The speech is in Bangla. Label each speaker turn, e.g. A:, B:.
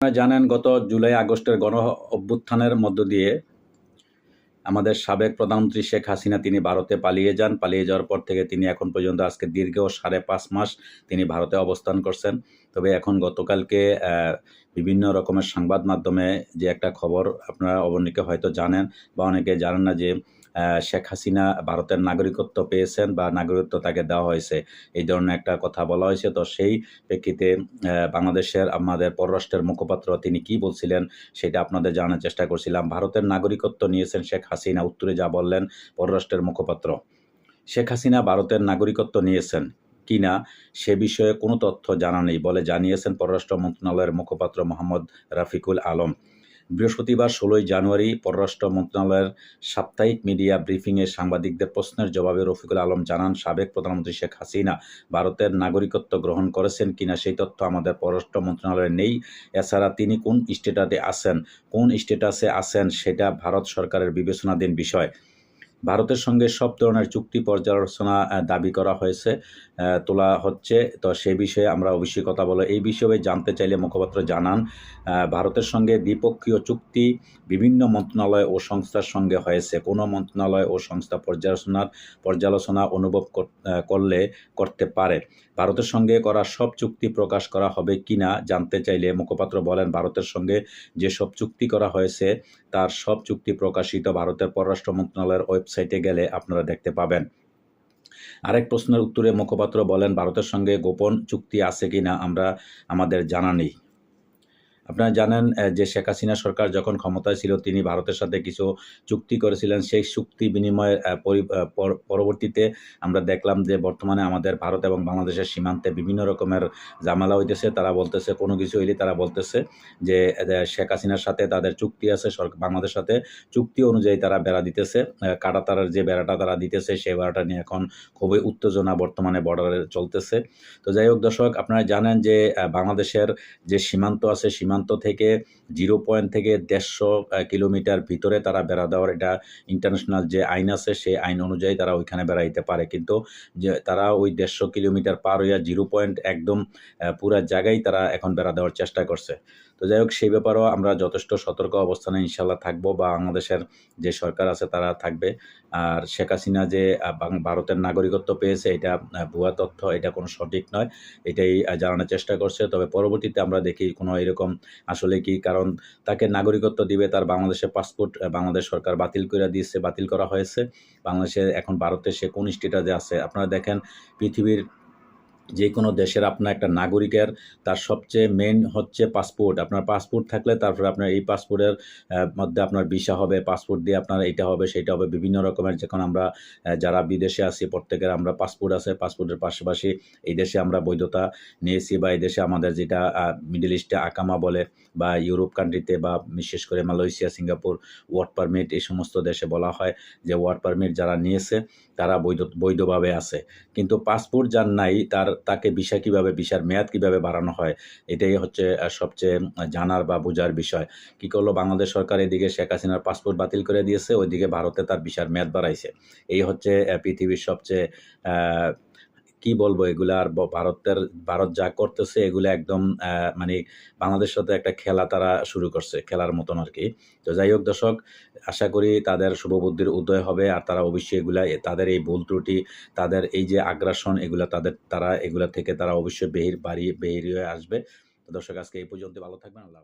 A: জানেন, গত জুলাই, আগস্টের গণ অভ্যুত্থানের মধ্য দিয়ে আমাদের সাবেক প্রধানমন্ত্রী শেখ হাসিনা তিনি ভারতে পালিয়ে যান। পালিয়ে যাওয়ার পর থেকে তিনি এখন পর্যন্ত আজকে দীর্ঘ সাড়ে পাঁচ মাস তিনি ভারতে অবস্থান করছেন। তবে এখন গতকালকে বিভিন্ন রকমের সংবাদ মাধ্যমে যে একটা খবর আপনারা অবনীকে হয়তো জানেন বা অনেকে জানেন না যে শেখ হাসিনা ভারতের নাগরিকত্ব পেয়েছেন বা নাগরিকত্ব তাকে দেওয়া হয়েছে। এই ধরনের একটা কথা বলা হয়েছে। তো সেই প্রেক্ষিতে বাংলাদেশের আমাদের পররাষ্ট্রের মুখপাত্র তিনি কি বলছিলেন সেটা আপনাদের জানার চেষ্টা করছিলাম। ভারতের নাগরিকত্ব নিয়েছেন শেখ হাসিনা, উত্তরে যা বললেন পররাষ্ট্রের মুখপাত্র। শেখ হাসিনা ভারতের নাগরিকত্ব নিয়েছেন কিনা সে বিষয়ে কোনো তথ্য জানা নেই বলে জানিয়েছেন পররাষ্ট্র মন্ত্রণালয়ের মুখপাত্র মোহাম্মদ রাফিকুল আলম। বৃহস্পতিবার ষোলোই জানুয়ারি পররাষ্ট্র মন্ত্রণালয়ের সাপ্তাহিক মিডিয়া ব্রিফিংয়ে সাংবাদিকদের প্রশ্নের জবাবে রফিকুল আলম জানান, সাবেক প্রধানমন্ত্রী শেখ হাসিনা ভারতের নাগরিকত্ব গ্রহণ করেছেন কিনা সেই তথ্য আমাদের পররাষ্ট্র মন্ত্রণালয়ে নেই। এছাড়া তিনি কোন স্টেটাসে আছেন, কোন স্টেটাসে আছেন সেটা ভারত সরকারের বিবেচনাধীন বিষয়। ভারতের সঙ্গে সব ধরনের চুক্তি পর্যালোচনা দাবি করা হয়েছে তোলা হচ্ছে। তো সে বিষয়ে আমরা অবশ্যই কথা বলো এই বিষয়ে জানতে চাইলে মুখপাত্র জানান ভারতের সঙ্গে দ্বিপক্ষীয় চুক্তি বিভিন্ন মন্ত্রণালয় ও সংস্থার সঙ্গে হয়েছে। কোনো মন্ত্রণালয় ও সংস্থা পর্যালোচনার পর্যালোচনা অনুভব করলে, করতে পারে। ভারতের সঙ্গে করা সব চুক্তি প্রকাশ করা হবে কি না জানতে চাইলে মুখপাত্র বলেন, ভারতের সঙ্গে যেসব চুক্তি করা হয়েছে, তার সব চুক্তি প্রকাশিত ভারতের পররাষ্ট্র মন্ত্রণালয়ের ওয়েবসাইটে গেলে আপনারা দেখতে পাবেন। আরেক প্রশ্নের উত্তরে মুখপাত্র বলেন, ভারতের সঙ্গে গোপন চুক্তি আছে কিনা আমরা, আমাদের জানা নেই। আপনারা জানেন যে শেখ হাসিনা সরকার যখন ক্ষমতায় ছিল, তিনি ভারতের সাথে কিছু চুক্তি করেছিলেন। সেই চুক্তি বিনিময়ের পরবর্তীতে আমরা দেখলাম যে বর্তমানে আমাদের ভারত এবং বাংলাদেশের সীমান্তে বিভিন্ন রকমের জামালা হইতেছে। তারা বলতেছে, কোনো কিছু হইলে তারা বলতেছে যে শেখ হাসিনার সাথে তাদের চুক্তি আছে বাংলাদেশের সাথে চুক্তি অনুযায়ী তারা বেড়া দিতেছে। কাটাতারের যে বেড়াটা তারা দিতেছে, সেই বেড়াটা নিয়ে এখন খুবই উত্তেজনা বর্তমানে বর্ডারে চলতেছে। তো যাই হোক দর্শক, আপনারা জানেন যে বাংলাদেশের যে সীমান্ত আছে, সীমান্ত সীমান্ত থেকে জিরো পয়েন্ট থেকে দেড়শো কিলোমিটার ভিতরে তারা বেড়া দেওয়ার এটা ইন্টারন্যাশনাল যে আইন আছে, সেই আইন অনুযায়ী তারা ওইখানে বেড়াইতে পারে। কিন্তু যে তারা ওই দেড়শো কিলোমিটার পার হইয়া জিরো পয়েন্ট একদম পুরা জায়গায় তারা এখন বেড়া দেওয়ার চেষ্টা করছে। তো যাই হোক, সেই ব্যাপারেও আমরা যথেষ্ট সতর্ক অবস্থানে ইনশাল্লাহ থাকব বা বাংলাদেশের যে সরকার আছে তারা থাকবে। আর শেখ হাসিনা যে ভারতের নাগরিকত্ব পেয়েছে, এটা ভুয়া তথ্য, এটা কোনো সঠিক নয়। এটাই জানানোর চেষ্টা করছে। তবে পরবর্তীতে আমরা দেখি কোনো এরকম আসলে কি? কারণ তাকে নাগরিকত্ব দিবে, তার বাংলাদেশের পাসপোর্ট বাংলাদেশ সরকার বাতিল করে দিয়েছে, বাতিল করা হয়েছে। বাংলাদেশে এখন ভারতে সে কোন স্টেটাসে আছে? আপনারা দেখেন পৃথিবীর যে কোনো দেশের আপনার একটা নাগরিকের তার সবচেয়ে মেন হচ্ছে পাসপোর্ট আপনার পাসপোর্ট থাকলে তারপরে আপনার এই পাসপোর্টের মধ্যে আপনার ভিসা হবে পাসপোর্ট দিয়ে আপনার এটা হবে সেটা হবে, বিভিন্ন রকমের যখন আমরা যারা বিদেশে আছি, প্রত্যেকের আমরা পাসপোর্ট আছে পাসপোর্টের পাশাপাশি এই দেশে আমরা বৈধতা নিয়েছি বা এই দেশে আমাদের যেটা মিডল ইস্টে আকামা বলে বা ইউরোপ কান্ট্রিতে বা বিশেষ করে মালয়েশিয়া সিঙ্গাপুর ওয়ার্ক পারমিট এই সমস্ত দেশে বলা হয় যে ওয়ার্ক পারমিট যারা নিয়েছে তারা বৈধ, বৈধভাবে আছে। কিন্তু পাসপোর্ট যার নাই, তার, তাকে ভিসা কীভাবে, ভিসার মেয়াদ কীভাবে বাড়ানো হয়, এটাই হচ্ছে সবচেয়ে জানার বা বোঝার বিষয়। কি করল? বাংলাদেশ সরকার এদিকে শেখ হাসিনার পাসপোর্ট বাতিল করে দিয়েছে, ওইদিকে ভারতে তার ভিসার মেয়াদ বাড়াইছে। এই হচ্ছে পৃথিবীর সবচেয়ে কি বলব, এগুলো আর ভারতের, ভারত যা করতেছে, এগুলো একদম মানে বাংলাদেশ সাথে একটা খেলা তারা শুরু করছে, খেলার মতন আর কি তো যাই হোক দর্শক, আশা করি তাদের শুভবুদ্ধির উদয় হবে আর তারা অবশ্যই এগুলা তাদের এই ভুল ত্রুটি, তাদের এই যে আগ্রাসন, এগুলা তাদের, তারা এগুলা থেকে তারা অবশ্যই বেহির, বাড়ি, বেহির হয়ে আসবে। তো দর্শক, আজকে এই পর্যন্ত ভালো থাকবেন, আল্লাহ